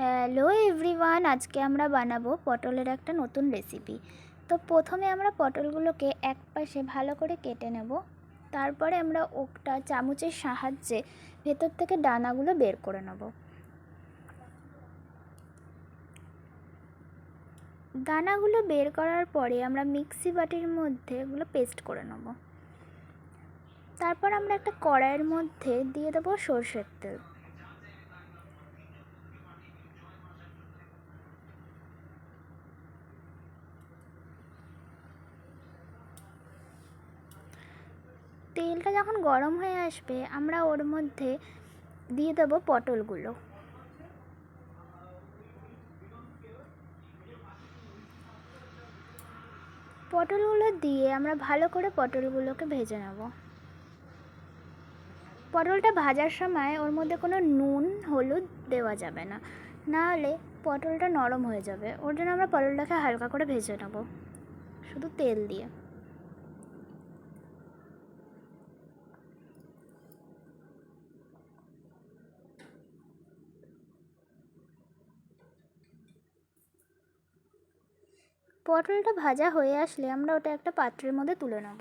Hello everyone, আজকে আমরা বানাবো পটলের একটা নতুন রেসিপি তো প্রথমে আমরা পটলগুলোকে এক পাশে ভালো করে কেটে নেব। তারপরে আমরা ওকটা চামচের সাহায্যে ভেতর থেকে ডানাগুলো বের করে নেব। দানাগুলো বের করার পরে আমরা মিক্সি বাটির মধ্যে এগুলো পেস্ট করে নেব। তারপর আমরা একটা কড়াইয়ের মধ্যে দিয়ে দেবো সর্ষের তেল। তেলটা যখন গরম হয়ে আসবে, আমরা ওর মধ্যে দিয়ে দেবো পটলগুলো। পটলগুলো দিয়ে আমরা ভালো করে পটলগুলোকে ভেজে নেব। পটলটা ভাজার সময় ওর মধ্যে কোনো নুন, হলুদ দেওয়া যাবে না। না হলে পটলটা নরম হয়ে যাবে। ওর জন্য আমরা পটলটাকে হালকা করে ভেজে নেব। শুধু তেল দিয়ে। পটলটা ভাজা হয়ে আসলে আমরা ওটা একটা পাত্রের মধ্যে তুলে নেব।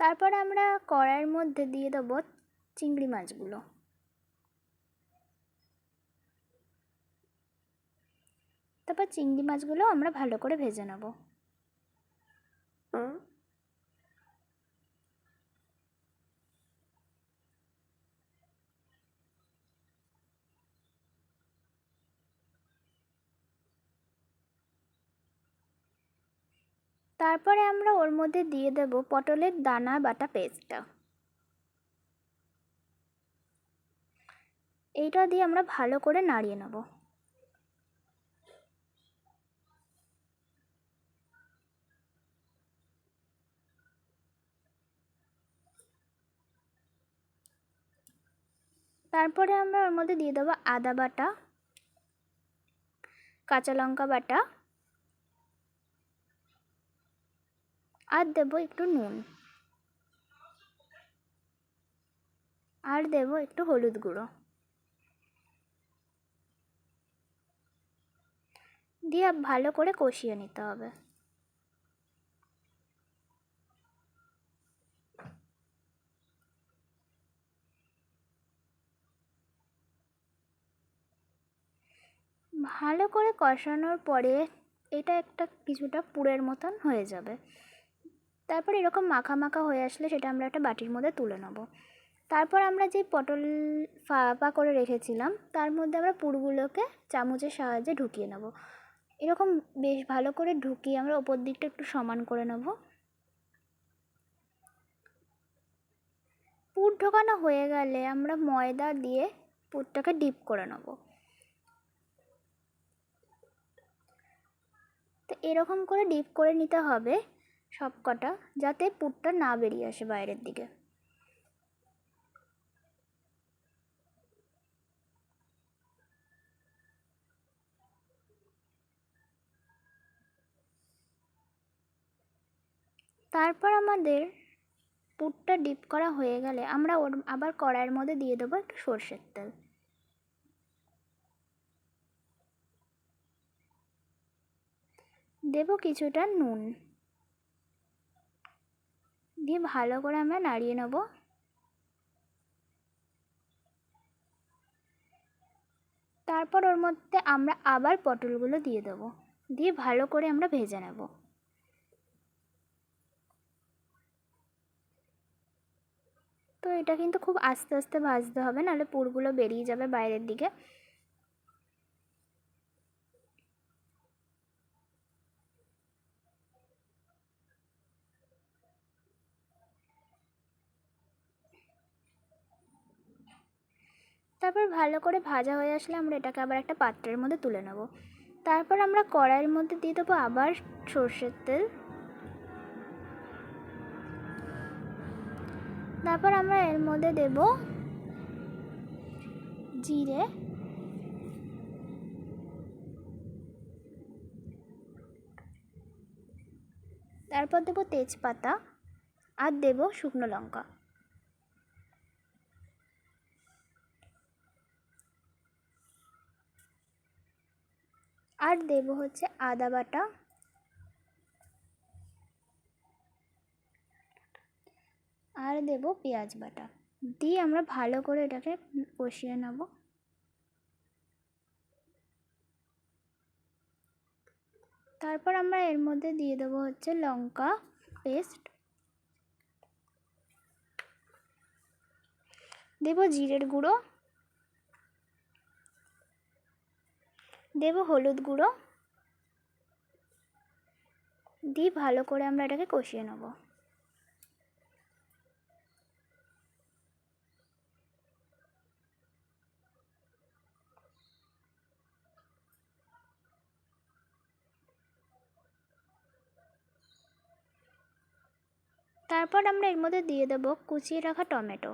তারপর আমরা কড়াইয়ের মধ্যে দিয়ে দেবো চিংড়ি মাছগুলো। তারপর চিংড়ি মাছগুলো আমরা ভালো করে ভেজে নেব। তারপরে আমরা ওর মধ্যে দিয়ে দেব পটলের দানা, বাটা পেস্টটা এইটা দিয়ে আমরা ভালো করে নাড়িয়ে নেব। তারপরে আমরা ওর মধ্যে দিয়ে দেবো আদা বাটা, কাঁচা লঙ্কা বাটা আর দেবো একটু নুন। আর দেবো একটু হলুদ গুঁড়ো। দিয়ে ভালো করে কষিয়ে নিতে হবে। ভালো করে কষানোর পরে এটা একটা কিছুটা পুরের মতন হয়ে যাবে। তারপর এরকম মাখা মাখা হয়ে আসলে সেটা আমরা একটা বাটির মধ্যে তুলে নেব। তারপর আমরা যে পটল ফাঁপা করে রেখেছিলাম, তার মধ্যে আমরা পুরগুলোকে চামচের সাহায্যে ঢুকিয়ে নেব। এরকম বেশ ভালো করে ঢুকিয়ে আমরা ওপর দিকটা একটু সমান করে নেব। পুর ঢোকানো হয়ে গেলে আমরা ময়দা দিয়ে পুরটাকে ডিপ করে নেব। তো এরকম করে ডিপ করে নিতে হবে। সব কটা, যাতে পুরটা না বেরিয়ে আসে বাইরের দিকে। তারপর আমাদের পুরটা ডিপ করা হয়ে গেলে আমরা ওর আবার কড়াইয়ের মধ্যে দিয়ে দেবো একটু সর্ষের তেল। দেব কিছুটা নুন। দিয়ে ভালো করে আমরা নাড়িয়ে নেব। তারপর ওর মধ্যে আমরা আবার পটলগুলো দিয়ে দেবো, দিয়ে ভালো করে আমরা ভেজে নেব। তো এটা কিন্তু খুব আস্তে আস্তে ভাজতে হবে, নাহলে পুরগুলো বেরিয়ে যাবে বাইরের দিকে। তারপর ভালো করে ভাজা হয়ে আসলে আমরা এটাকে আবার একটা পাত্রের মধ্যে তুলে নেব। তারপর আমরা কড়াইয়ের মধ্যে দিয়ে দেবো আবার সর্ষের তেল। তারপর আমরা এর মধ্যে দেব জিরে। তারপর দেবো তেজপাতা আর দেবো শুকনো লঙ্কা। আর দেব হচ্ছে আদা বাটা। আর দেব পেঁয়াজ বাটা। দিয়ে আমরা ভালো করে এটাকে কষিয়ে নেব। তারপর আমরা এর মধ্যে দিয়ে দেবো হচ্ছে লঙ্কা পেস্ট। দেব জিরের গুঁড়ো। দেব হলুদ গুঁড়ো। দিয়ে ভালো করে আমরা এটাকে কষিয়ে নেব। তারপর আমরা এর মধ্যে দিয়ে দেব কুচিয়ে রাখা টমেটো।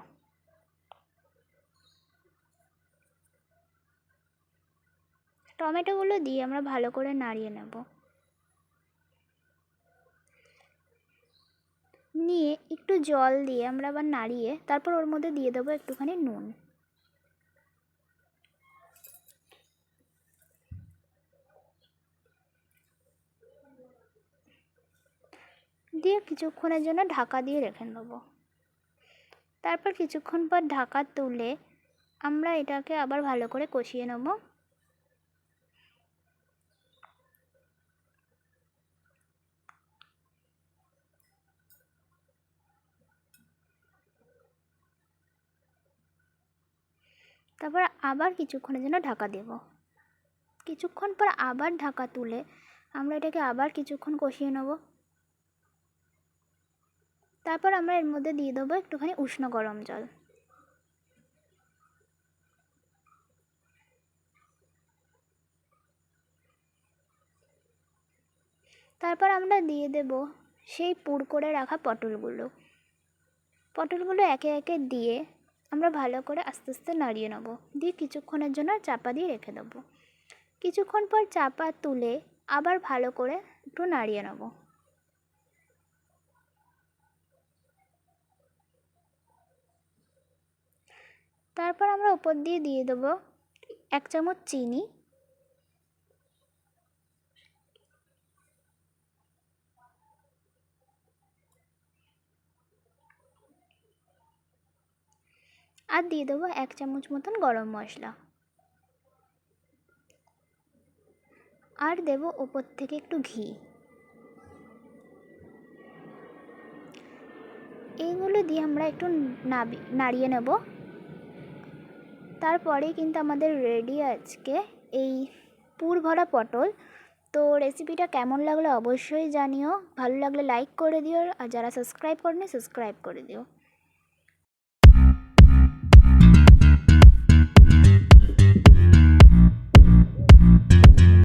টমেটোগুলো দিয়ে আমরা ভালো করে নাড়িয়ে নেব। নিয়ে একটু জল দিয়ে আমরা আবার নাড়িয়ে তারপর ওর মধ্যে দিয়ে দেবো একটুখানি নুন। দিয়ে কিছুক্ষণের জন্য ঢাকা দিয়ে রেখে দেবো তারপর কিছুক্ষণ পর ঢাকা তুলে আমরা এটাকে আবার ভালো করে কষিয়ে নেব। তারপর আবার কিছুক্ষণের জন্য ঢাকা দেব। কিছুক্ষণ পর আবার ঢাকা তুলে আমরা এটাকে আবার কিছুক্ষণ কষিয়ে নেব। তারপর আমরা এর মধ্যে দিয়ে দেবো একটুখানি উষ্ণ গরম জল। তারপর আমরা দিয়ে দেব সেই পুর করে রাখা পটলগুলো। পটলগুলো একে একে দিয়ে আমরা ভালো করে আস্তে আস্তে নাড়িয়ে নেব। দিয়ে কিছুক্ষণের জন্য চাপা দিয়ে রেখে দেবো। কিছুক্ষণ পর চাপা তুলে আবার ভালো করে একটু নাড়িয়ে নেব। তারপর আমরা উপর দিয়ে দিয়ে দেবো এক চামচ চিনি। আর দিয়ে দেবো এক চামচ মতন গরম মশলা। আর দেব ওপর থেকে একটু ঘি। এইগুলো দিয়ে আমরা একটু নাবি, নাড়িয়ে নেব। তারপরেই কিন্তু আমাদের রেডি আজকে এই পুর ভরা পটল। তো রেসিপিটা কেমন লাগল অবশ্যই জানিও। ভালো লাগলে লাইক করে দিও আর যারা সাবস্ক্রাইব করেনি সাবস্ক্রাইব করে দিও।